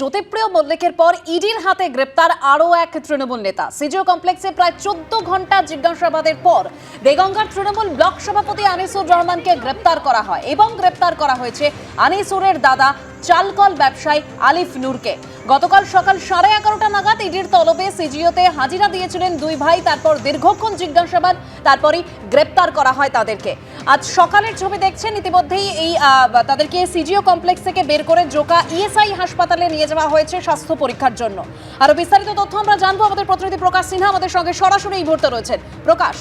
জ্যোতিপ্রিয় মল্লিকের পর ইডির হাতে গ্রেপ্তার আরও এক তৃণমূল নেতা। সিজিও কমপ্লেক্সে প্রায় চোদ্দ ঘণ্টা জিজ্ঞাসাবাদের পর দেগঙ্গার তৃণমূল ব্লক সভাপতি আনিসুর রহমানকে গ্রেপ্তার করা হয় এবং গ্রেপ্তার করা হয়েছে আনিসুরের দাদা, চালকল ব্যবসায়ী আলিফ নূরকে। গতকাল সকাল সাড়ে এগারোটা নাগাদ ইডির তলবে সিজিওতে হাজিরা দিয়েছিলেন দুই ভাই, তারপর দীর্ঘক্ষণ জিজ্ঞাসাবাদ, তারপরই গ্রেপ্তার করা হয় তাদেরকে। আজ সকালের ছবি দেখছেন, ইতিমধ্যেই এই তাদেরকে সিজিও কমপ্লেক্স থেকে বের করে জোকা ইএসআই হাসপাতালে নিয়ে যাওয়া হয়েছে স্বাস্থ্য পরীক্ষার জন্য। আরও বিস্তারিত তথ্য আমরা জানব, আমাদের প্রতিনিধি প্রকাশ সিনহা আমাদের সঙ্গে সরাসরি এই মুহূর্তে রয়েছেন। প্রকাশ।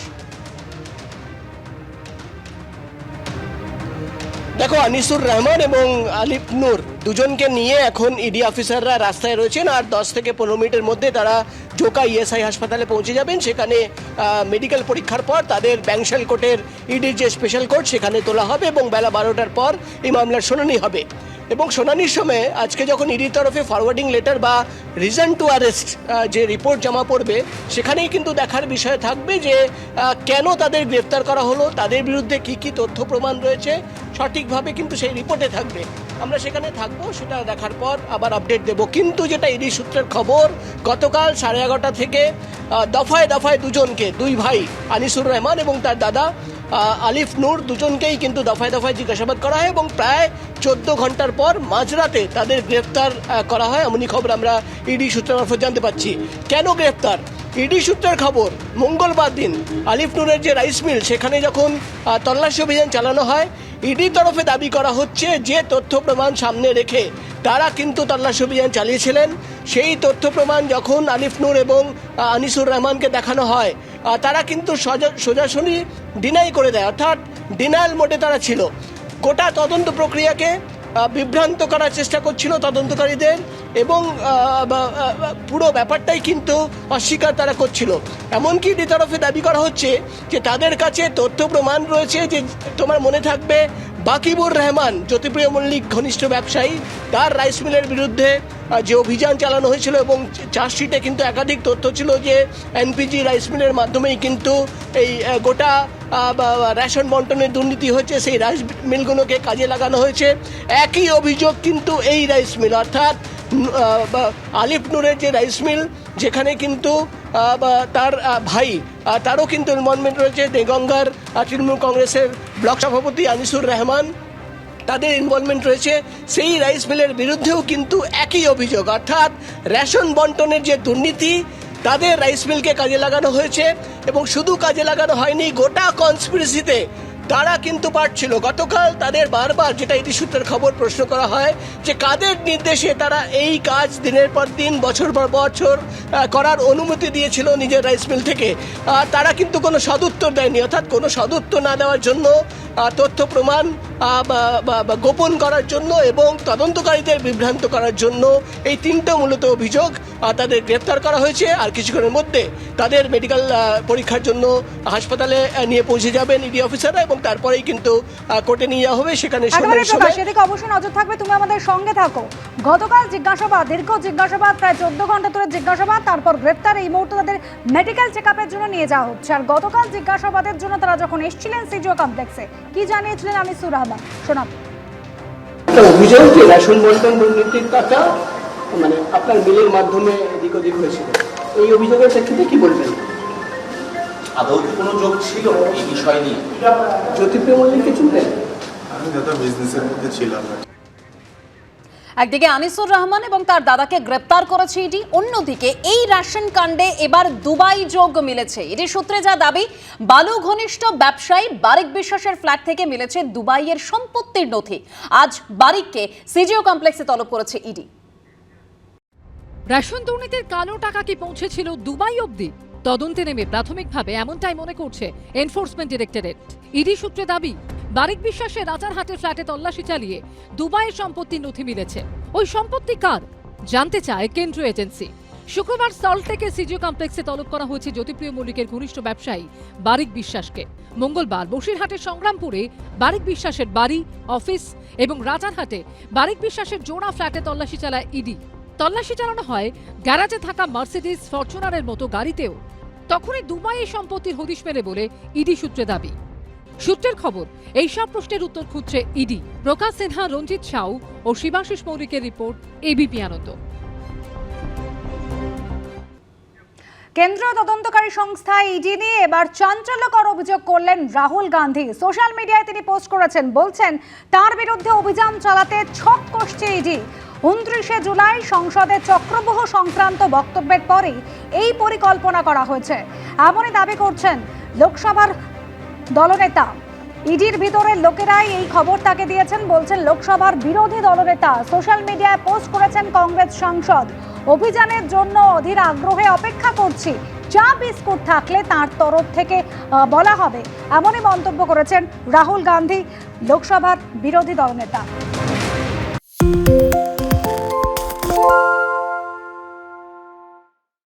দেখো, আনিসুর রহমান এবং আলিফ নূর দুজনকে নিয়ে এখন ইডি অফিসাররা রাস্তায় রয়েছেন আর দশ থেকে পনেরো মিনিটের মধ্যে তারা জোকা ইএসআই হাসপাতালে পৌঁছে যাবেন। সেখানে মেডিকেল পরীক্ষার পর তাদের ব্যাংশাল কোর্টের ইডির যে স্পেশাল কোর্ট সেখানে তোলা হবে এবং বেলা বারোটার পর এই মামলার শুনানি হবে। এবং শুনানির সময় আজকে যখন ইডির তরফে ফরওয়ার্ডিং লেটার বা রিজন টু অ্যারেস্ট যে রিপোর্ট জমা পড়বে, সেখানেই কিন্তু দেখার বিষয় থাকবে যে কেন তাদের গ্রেফতার করা হলো, তাদের বিরুদ্ধে কি কি তথ্য প্রমাণ রয়েছে, সঠিকভাবে কিন্তু সেই রিপোর্টে থাকবে। আমরা সেখানে থাকব, সেটা দেখার পর আবার আপডেট দেব। কিন্তু যেটা ইডি সূত্রের খবর, গতকাল সাড়ে এগারোটা থেকে দফায় দফায় দুজনকে, দুই ভাই, আনিসুর রহমান এবং তার দাদা আলিফ নূর, দুজনকেই কিন্তু দফায় দফায় জিজ্ঞাসাবাদ করা হয় এবং প্রায় চোদ্দ ঘণ্টার পর মাঝরাতে তাদের গ্রেফতার করা হয়। এমনই খবর আমরা ইডি সূত্রের মারফত জানতে পারছি কেন গ্রেফতার? ইডি সূত্রের খবর, মঙ্গলবার দিন আলিফনুরের যে রাইস মিল, সেখানে যখন তল্লাশি অভিযান চালানো হয়, ইডি তরফে দাবি করা হচ্ছে যে তথ্য প্রমাণ সামনে রেখে তারা কিন্তু তল্লাশি অভিযান চালিয়েছিলেন। সেই তথ্য প্রমাণ যখন আলিফনুর এবং আনিসুর রহমানকে দেখানো হয় তারা কিন্তু সোজা- সোজাসুজি ডিনাই করে দেয়। অর্থাৎ ডিনায়াল মোডে তারা ছিল। গোটা তদন্ত প্রক্রিয়াকে বিভ্রান্ত করার চেষ্টা করছিল তদন্তকারীদের এবং পুরো ব্যাপারটাই কিন্তু অস্বীকার তারা করছিল। এমনকি ইডি তরফে দাবি করা হচ্ছে যে তাদের কাছে তথ্য প্রমাণ রয়েছে যে তোমার মনে থাকবে বাকিবুর রহমান, জ্যোতিপ্রিয় মল্লিক, ঘনিষ্ঠ ব্যবসায়ী। তার রাইস মিলের বিরুদ্ধে যে অভিযান চালানো হয়েছিল এবং চার্জশিটে কিন্তু একাধিক তথ্য ছিল যে এনপিজি রাইস মিলের মাধ্যমেই কিন্তু এই গোটা রেশন বন্টনের দুর্নীতি হয়েছে সেই রাইস মিলগুলোকে কাজে লাগানো হয়েছে। একই অভিযোগ কিন্তু এই রাইস মিল অর্থাৎ উম, আহ, বা আলিফ নূরের যে রাইস মিল যেখানে কিন্তু তার ভাই তারও কিন্তু ইনভলভমেন্ট রয়েছে। দেগঙ্গার তৃণমূল কংগ্রেসের ব্লক সভাপতি আনিসুর রহমান তাদের ইনভলভমেন্ট রয়েছে। সেই রাইস মিলের বিরুদ্ধেও কিন্তু একই অভিযোগ অর্থাৎ রেশন বন্টনের যে দুর্নীতি তাদের রাইস মিলকে কাজে লাগানো হয়েছে এবং শুধু কাজে লাগানো হয়নি, গোটা কনস্পিরেসিতে তারা কিন্তু পারছিল। গতকাল তাদের বারবার যেটা ইতি সূত্রের খবর প্রশ্ন করা হয় যে কাদের নির্দেশে তারা এই কাজ দিনের পর দিন, বছর পর বছর করার অনুমতি দিয়েছিল নিজের রাইস মিল থেকে। আর তারা কিন্তু কোনো সদুত্তর দেয়নি, অর্থাৎ কোনো সদুত্তর না দেওয়ার জন্য তথ্য প্রমাণ গোপন করার জন্য এবং তদন্তকারীদের বিভ্রান্ত করার জন্য এই তিনটা মূলত অভিযোগ। তাদের গ্রেপ্তার করা হয়েছে আর কিছুক্ষণের মধ্যে তাদের মেডিকেল পরীক্ষার জন্য হাসপাতালে নিয়ে পৌঁছে যাবেন ইডি অফিসাররা এবং তারপরেই কিন্তু কোর্টে নিয়ে যাওয়া হবে। সেখানে এদিকে অবশ্যই নজর থাকবে। তুমি আমাদের সঙ্গে থাকো। গতকাল জিজ্ঞাসাবাদ দীর্ঘ জিজ্ঞাসাবাদ প্রায় চোদ্দ ঘণ্টা ধরে জিজ্ঞাসাবাদ তারপর গ্রেপ্তার। এই মুহূর্তে তাদের মেডিকেল চেক জন্য নিয়ে যাওয়া হচ্ছে। আর গতকাল জিজ্ঞাসাবাদের জন্য তারা যখন এসেছিলেন সিজিও কমপ্লেক্সে কি জানিয়েছিলেন? আনিসুর রহমান শোনাব। অভিযোগ যে রেশন বন্টন দুর্নীতির টাকা মানে আপনার বিলের মাধ্যমে এদিক ওদিক হয়েছিল। এই অভিযোগের প্রেক্ষিতে কি বলবেন? আদৌ কি কোনো যোগ ছিল এই বিষয় নিয়ে? জ্যোতিপ্রিয় নেই আমি বিজনেসের মধ্যে ছিলাম। একদিকে আনিসুর রহমান এবং তার দাদাকে গ্রেপ্তার করেছে ইডি অন্যদিকে এই রেশন কাণ্ডে এবার দুবাই যোগ মিলেছে। ইডি সূত্রে যা দাবি বালু ঘনিষ্ঠ ব্যবসায়ী বারিক বিশ্বাসের ফ্ল্যাট থেকে মিলেছে দুবাইয়ের সম্পত্তির নথি। আজ বারিককে সিজিও কমপ্লেক্সে তলব করেছে ইডি। রেশন দুর্নীতির কালো টাকা কি পৌঁছেছিল দুবাই অবধি? তদন্তে নেমে প্রাথমিকভাবে এমনটাই মনে করছে এনফোর্সমেন্ট ডিরেক্টরেট। ইডি সূত্রে দাবি, বারিক বিশ্বাসের রাজারহাটের ফ্ল্যাটে তল্লাশি চালিয়ে দুবাইয়ের সম্পত্তির নথি মিলেছে। ওই সম্পত্তি কার? জানতে চায় কেন্দ্রীয় এজেন্সি। শুক্রবার সল্টলেকে সিজিও কমপ্লেক্সে তলব করা হয়েছে জ্যোতিপ্রিয় মল্লিকের ঘনিষ্ঠ ব্যবসায়ী বারিক বিশ্বাসকে। মঙ্গলবার বসিরহাটের সংগ্রামপুরে বারিক বিশ্বাসের বাড়ি, অফিস এবং রাজারহাটে বারিক বিশ্বাসের জোড়া ফ্ল্যাটে তল্লাশি চালায় ইডি। তল্লাশি চালানো হয় গ্যারাজে থাকা মার্সিডিজ ফরচুনারের মতো গাড়িতেও। তখনই দুবাইয়ে সম্পত্তির হদিশ মেলে বলে ইডি সূত্রে দাবি। সূত্রের খবর, এই সব প্রশ্নের উত্তর খুঁজছে ইডি। প্রকাশ সিনহা, রঞ্জিত সাউ ও শিবাশিস মৌলিকের রিপোর্ট, এবিপি আনন্দ। কেন্দ্রীয় তদন্তকারী সংস্থা ইডি নিয়ে এবার চাঞ্চল্যকর অভিযোগ করলেন রাহুল গান্ধী। সোশ্যাল মিডিয়ায় তিনি পোস্ট করেছেন, বলছেন, তার বিরুদ্ধে অভিযান চালাতে ছক কষছে ইডি। উনত্রিশে জুলাই সংসদে চক্রবহ সংক্রান্ত বক্তব্যের পরেই এই পরিকল্পনা করা হয়েছে। এমনই দাবি করছেন লোকসভার দলনেতা। ইডির ভিতরের লোকেরাই এই খবর তাকে দিয়েছেন, বলছেন লোকসভার বিরোধী দলনেতা সোশ্যাল মিডিয়ায় পোস্ট করেছেন কংগ্রেস সাংসদ। অভিযানের জন্য অধীর আগ্রহে অপেক্ষা করছি। চা বিস্কুট থাকলে তার তরফ থেকে বলা হবে। এমনই মন্তব্য করেছেন রাহুল গান্ধী, লোকসভার বিরোধী দলনেতা।